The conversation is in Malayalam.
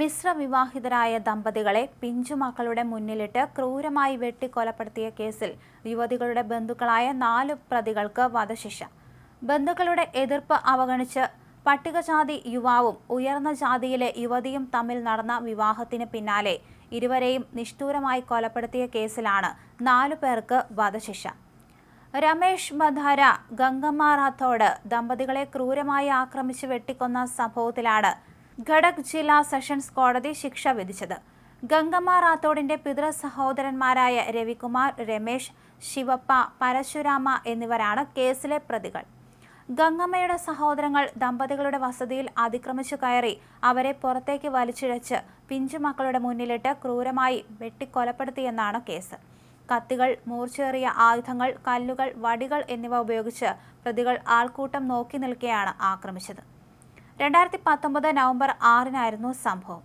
മിശ്ര വിവാഹിതരായ ദമ്പതികളെ പിഞ്ചുമക്കളുടെ മുന്നിലിട്ട് ക്രൂരമായി വെട്ടിക്കൊലപ്പെടുത്തിയ കേസിൽ യുവതികളുടെ ബന്ധുക്കളായ നാല് പ്രതികൾക്ക് വധശിക്ഷ. ബന്ധുക്കളുടെ എതിർപ്പ് അവഗണിച്ച് പട്ടികജാതി യുവാവും ഉയർന്ന ജാതിയിലെ യുവതിയും തമ്മിൽ നടന്ന വിവാഹത്തിന് പിന്നാലെ ഇരുവരെയും നിഷ്ഠൂരമായി കൊലപ്പെടുത്തിയ കേസിലാണ് നാലു പേർക്ക് വധശിക്ഷ. രമേഷ് ബധാര ഗംഗമ്മ റാത്തോഡ് ദമ്പതികളെ ക്രൂരമായി ആക്രമിച്ച് വെട്ടിക്കൊന്ന സംഭവത്തിലാണ് ഘടക് ജില്ലാ സെഷൻസ് കോടതി ശിക്ഷ വിധിച്ചത്. ഗംഗമ്മ റാത്തോഡിന്റെ പിതൃ സഹോദരന്മാരായ രവികുമാർ രമേശ് ശിവപ്പ പരശുരാമ എന്നിവരാണ് കേസിലെ പ്രതികൾ. ഗംഗമ്മയുടെ സഹോദരങ്ങൾ ദമ്പതികളുടെ വസതിയിൽ അതിക്രമിച്ചു കയറി അവരെ പുറത്തേക്ക് വലിച്ചിഴച്ച് പിഞ്ചുമക്കളുടെ മുന്നിലിട്ട് ക്രൂരമായി വെട്ടിക്കൊലപ്പെടുത്തിയെന്നാണ് കേസ്. കത്തികൾ മൂർച്ചേറിയ ആയുധങ്ങൾ കല്ലുകൾ വടികൾ എന്നിവ ഉപയോഗിച്ച് പ്രതികൾ ആൾക്കൂട്ടം നോക്കി നിൽക്കെയാണ് ആക്രമിച്ചത്. രണ്ടായിരത്തി പത്തൊമ്പത് നവംബർ ആറിനായിരുന്നു സംഭവം.